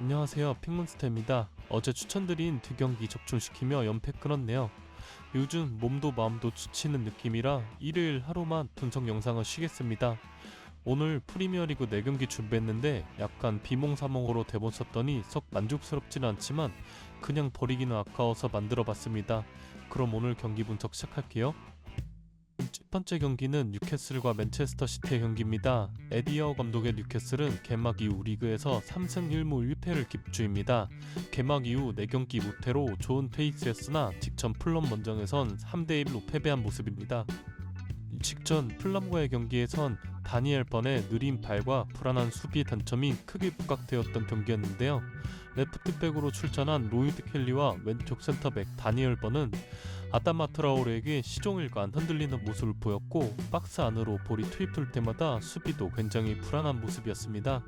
안녕하세요. 핑몬스터입니다. 어제 추천드린 두 경기 적중시키며 연패 끊었네요. 요즘 몸도 마음도 지치는 느낌이라 일요일 하루만 분석 영상을 쉬겠습니다. 오늘 프리미어리그 4경기 준비했는데 약간 비몽사몽으로 대본 썼더니 썩 만족스럽지는 않지만 그냥 버리기는 아까워서 만들어봤습니다. 그럼 오늘 경기 분석 시작할게요. 첫 번째 경기는 뉴캐슬과 맨체스터 시티의 경기입니다. 에디어 감독의 뉴캐슬은 개막 이후 리그에서 3승 1무 1패를 깁주입니다. 개막 이후 4경기 무패로 좋은 페이스였으나 직전 플럼 원정에선 3대1로 패배한 모습입니다. 직전 플럼과의 경기에선 다니엘 번의 느린 발과 불안한 수비 단점이 크게 부각되었던 경기였는데요. 레프트백으로 출전한 로이드 켈리와 왼쪽 센터백 다니엘 번은 아따마 트라오레에게 시종일관 흔들리는 모습을 보였고 박스 안으로 볼이 투입될 때마다 수비도 굉장히 불안한 모습이었습니다.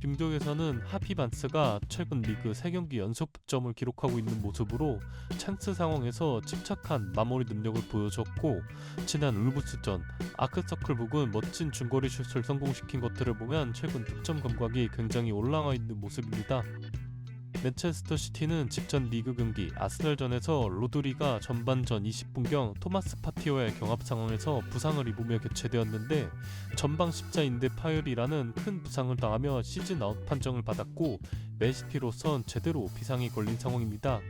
중독에서는 하피반스가 최근 리그 3경기 연속 득점을 기록하고 있는 모습으로 찬스 상황에서 침착한 마무리 능력을 보여줬고 지난 울브스전 아크서클 부근 멋진 중거리 슛을 성공시킨 것들을 보면 최근 득점 감각이 굉장히 올라와 있는 모습입니다. 맨체스터 시티는 직전 리그 경기 아스널전에서 로드리가 전반전 20분경 토마스 파티오의 경합 상황에서 부상을 입으며 개최되었는데 전방 십자인대 파열이라는 큰 부상을 당하며 시즌 아웃 판정을 받았고 맨시티로선 제대로 비상이 걸린 상황입니다.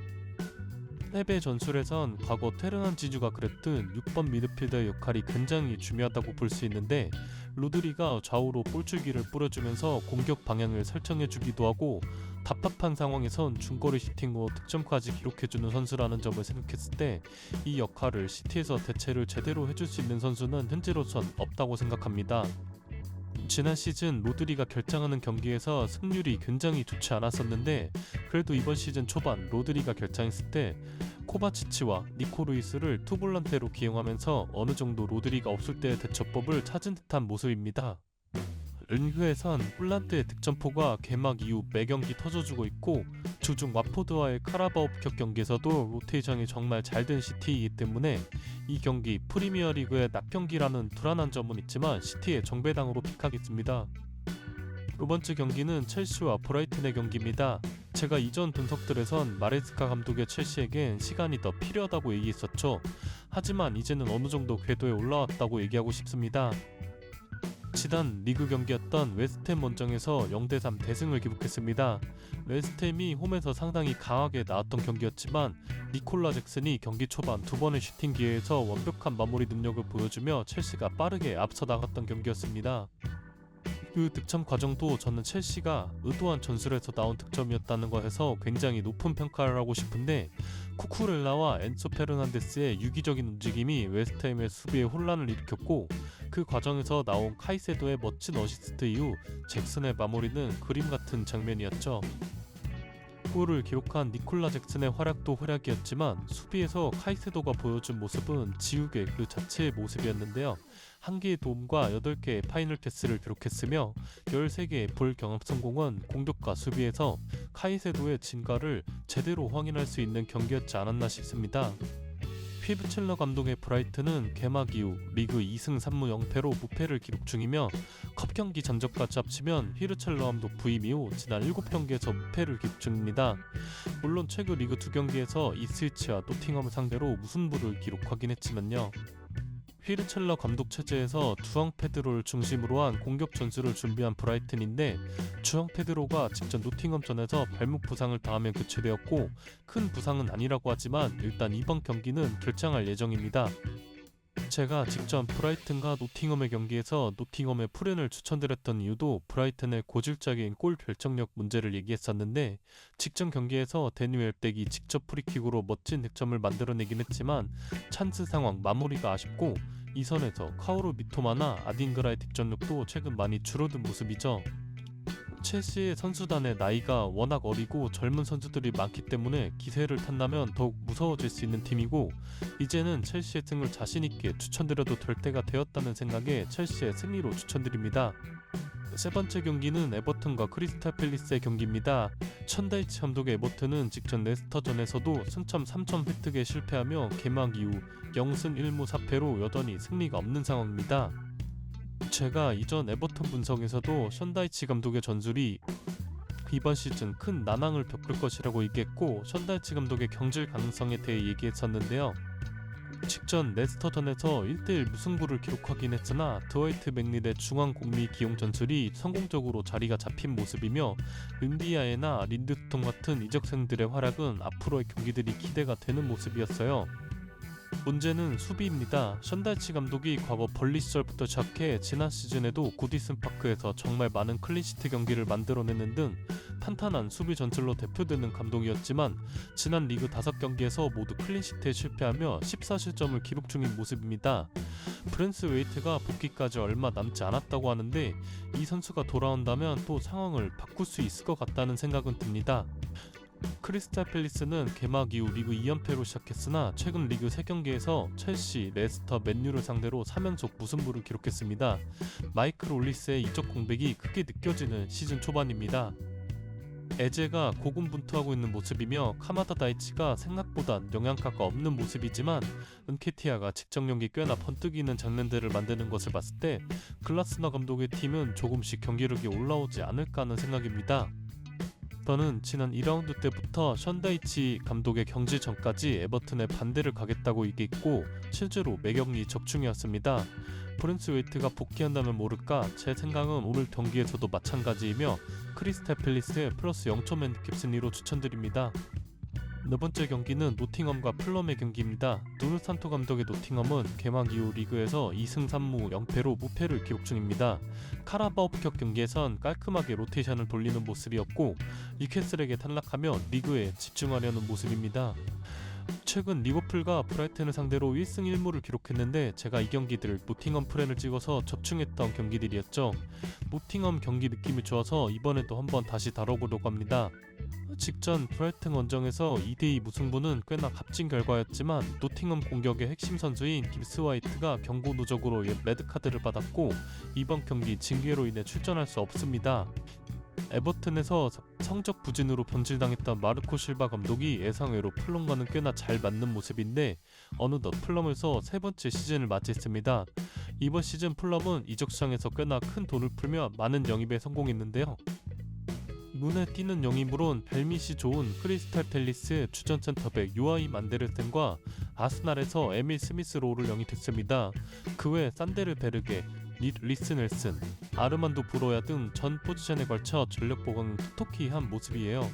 해배 전술에선 과거 테르난 지주가 그랬듯 6번 미드필더의 역할이 굉장히 중요하다고 볼 수 있는데 로드리가 좌우로 볼줄기를 뿌려주면서 공격 방향을 설정해주기도 하고 답답한 상황에선 중거리 슈팅으로 득점까지 기록해주는 선수라는 점을 생각했을 때 이 역할을 시티에서 대체를 제대로 해줄 수 있는 선수는 현재로선 없다고 생각합니다. 지난 시즌 로드리가 결정하는 경기에서 승률이 굉장히 좋지 않았었는데 그래도 이번 시즌 초반 로드리가 결정했을 때 코바치치와 니코 루이스를 투볼란테로 기용하면서 어느 정도 로드리가 없을 때의 대처법을 찾은 듯한 모습입니다. 른그에선 폴란드의 득점포가 개막 이후 매경기 터져주고 있고 주중 와포드와의 카라바오컵 경기에서도 로테이션이 정말 잘 된 시티이기 때문에 이 경기 프리미어리그의 낙경기라는 불안한 점은 있지만 시티의 정배당으로 픽하겠습니다. 두 번째 경기는 첼시와 브라이튼의 경기입니다. 제가 이전 분석들에선 마레스카 감독의 첼시에겐 시간이 더 필요하다고 얘기했었죠. 하지만 이제는 어느 정도 궤도에 올라왔다고 얘기하고 싶습니다. 지난 리그 경기였던 웨스트햄 원정에서 0대3 대승을 기록했습니다. 웨스트햄이 홈에서 상당히 강하게 나왔던 경기였지만 니콜라 잭슨이 경기 초반 두 번의 슈팅 기회에서 완벽한 마무리 능력을 보여주며 첼시가 빠르게 앞서 나갔던 경기였습니다. 그 득점 과정도 저는 첼시가 의도한 전술에서 나온 득점이었다는 것에서 굉장히 높은 평가를 하고 싶은데 쿠쿠렐라와 엔소 페르난데스의 유기적인 움직임이 웨스트햄의 수비에 혼란을 일으켰고 그 과정에서 나온 카이세도의 멋진 어시스트 이후 잭슨의 마무리는 그림 같은 장면이었죠. 골을 기록한 니콜라 잭슨의 활약도 활약이었지만 수비에서 카이세도가 보여준 모습은 지우개 그 자체의 모습이었는데요. 한 개의 도움과 8개의 파이널 패스를 기록했으며 13개의 볼 경합 성공은 공격과 수비에서 카이세도의 진가를 제대로 확인할 수 있는 경기였지 않았나 싶습니다. 피브첼러 감독의 브라이트는 개막 이후 리그 2승 3무 0패로 무패를 기록 중이며 컵 경기 전적까지 합치면 히르첼러 감독 부임 이후 지난 7경기에서 무패를 기록 중입니다. 물론 최근 리그 2경기에서 이스위치와 노팅엄을 상대로 무승부를 기록하긴 했지만요. 휘르첼러 감독 체제에서 주앙 페드로를 중심으로 한 공격 전술을 준비한 브라이튼인데 주앙 페드로가 직전 노팅엄전에서 발목 부상을 당하며 교체되었고 큰 부상은 아니라고 하지만 일단 이번 경기는 결장할 예정입니다. 제가 직전 브라이튼과 노팅엄의 경기에서 노팅엄의 프렌을 추천드렸던 이유도 브라이튼의 고질적인 골 결정력 문제를 얘기했었는데 직전 경기에서 데니 웰백이 직접 프리킥으로 멋진 득점을 만들어내긴 했지만 찬스 상황 마무리가 아쉽고 이 선에서 카오루 미토마나 아딩그라의 득점력도 최근 많이 줄어든 모습이죠. 첼시의 선수단의 나이가 워낙 어리고 젊은 선수들이 많기 때문에 기세를 탄다면 더욱 무서워질 수 있는 팀이고 이제는 첼시의 승을 자신있게 추천드려도 될 때가 되었다는 생각에 첼시의 승리로 추천드립니다. 세 번째 경기는 에버튼과 크리스탈 팰리스의 경기입니다. 천다이치 감독의 에버튼은 직전 레스터전에서도 승점 3점 획득에 실패하며 개막 이후 0승 1무 4패로 여전히 승리가 없는 상황입니다. 제가 이전 에버턴 분석에서도 션다이치 감독의 전술이 이번 시즌 큰 난항을 겪을 것이라고 얘기했고 션다이치 감독의 경질 가능성에 대해 얘기했었는데요. 직전 레스터전에서 1대1 무승부를 기록하긴 했으나 드와이트 맥닐의 중앙 공리 기용 전술이 성공적으로 자리가 잡힌 모습이며 은디아에나 린드스톤 같은 이적생들의 활약은 앞으로의 경기들이 기대가 되는 모습이었어요. 문제는 수비입니다. 션다이치 감독이 과거 벌리 시절부터 시작해 지난 시즌에도 구디슨 파크에서 정말 많은 클린시트 경기를 만들어내는 등 탄탄한 수비 전술로 대표되는 감독이었지만 지난 리그 5경기에서 모두 클린시트에 실패하며 14실점을 기록 중인 모습입니다. 프랜스 웨이트가 복귀까지 얼마 남지 않았다고 하는데 이 선수가 돌아온다면 또 상황을 바꿀 수 있을 것 같다는 생각은 듭니다. 크리스탈 팰리스는 개막 이후 리그 2연패로 시작했으나 최근 리그 3경기에서 첼시, 레스터, 맨유를 상대로 3연속 무승부를 기록했습니다. 마이클 올리스의 이적 공백이 크게 느껴지는 시즌 초반입니다. 에제가 고군분투하고 있는 모습이며 카마다 다이치가 생각보단 영양가가 없는 모습이지만 은케티아가 직접 연기 꽤나 번뜩이는 장면들을 만드는 것을 봤을 때 글라스너 감독의 팀은 조금씩 경기력이 올라오지 않을까 하는 생각입니다. 저는 지난 2라운드 때부터 션다이치 감독의 경질 전까지 에버튼의 반대를 가겠다고 얘기했고 실제로 매경리 적중이었습니다. 프랜스 웨이트가 복귀한다면 모를까 제 생각은 오늘 경기에서도 마찬가지이며 크리스탈 팰리스의 플러스 0.엔 깁슨리로 추천드립니다. 네 번째 경기는 노팅엄과 플럼의 경기입니다. 누누 산토 감독의 노팅엄은 개막 이후 리그에서 2승 3무 0패로 무패를 기록 중입니다. 카라바오컵 경기에선 깔끔하게 로테이션을 돌리는 모습이었고 뉴캐슬에게 탈락하며 리그에 집중하려는 모습입니다. 최근 리버풀과 브라이튼을 상대로 1승 1무를 기록했는데 제가 이 경기들 노팅엄 프렌을 찍어서 접중했던 경기들이었죠. 노팅엄 경기 느낌이 좋아서 이번에도 한번 다시 다뤄보려고 합니다. 직전 브라이튼 원정에서 2대2 무승부는 꽤나 값진 결과였지만 노팅엄 공격의 핵심 선수인 깁스 화이트가 경고 누적으로 레드카드를 받았고 이번 경기 징계로 인해 출전할 수 없습니다. 에버튼에서 성적 부진으로 변질당했던 마르코 실바 감독이 예상외로 플럼과는 꽤나 잘 맞는 모습인데 어느덧 플럼에서 세 번째 시즌을 맞이했습니다. 이번 시즌 플럼은 이적 시장에서 꽤나 큰 돈을 풀며 많은 영입에 성공했는데요. 눈에 띄는 영입으론 벨밋이 좋은 크리스탈 팰리스 주전 센터백 유아이 만데르센과 아스날에서 에밀 스미스 로우를 영입했습니다. 그 외 산데르 베르게, 리, 리스 넬슨, 아르만도 브로야 등 전 포지션에 걸쳐 전력 보강을 톡톡히 한 모습이에요.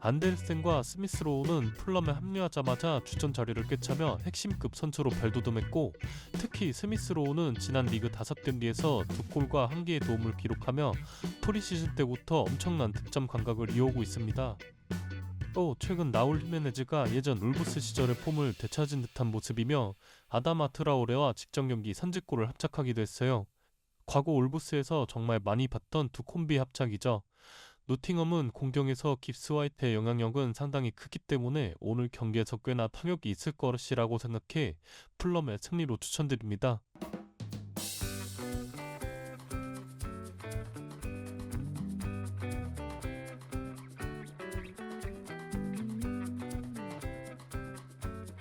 안데르센과 스미스로우는 플럼에 합류하자마자 주전 자리를 꿰차며 핵심급 선수로 발돋움했고 특히 스미스로우는 지난 리그 5경기에서 2골과 1개의 도움을 기록하며 프리시즌 때부터 엄청난 득점 감각을 이어오고 있습니다. 또 최근 나울 히메네즈가 예전 울브스 시절의 폼을 되찾은 듯한 모습이며 아다마 트라오레와 직전 경기 선제골을 합작하기도 했어요. 과거 울브스에서 정말 많이 봤던 두 콤비 합작이죠. 노팅엄은 공격에서 깁스 화이트의 영향력은 상당히 크기 때문에 오늘 경기에서 꽤나 타격이 있을 것이라고 생각해 플럼의 승리로 추천드립니다.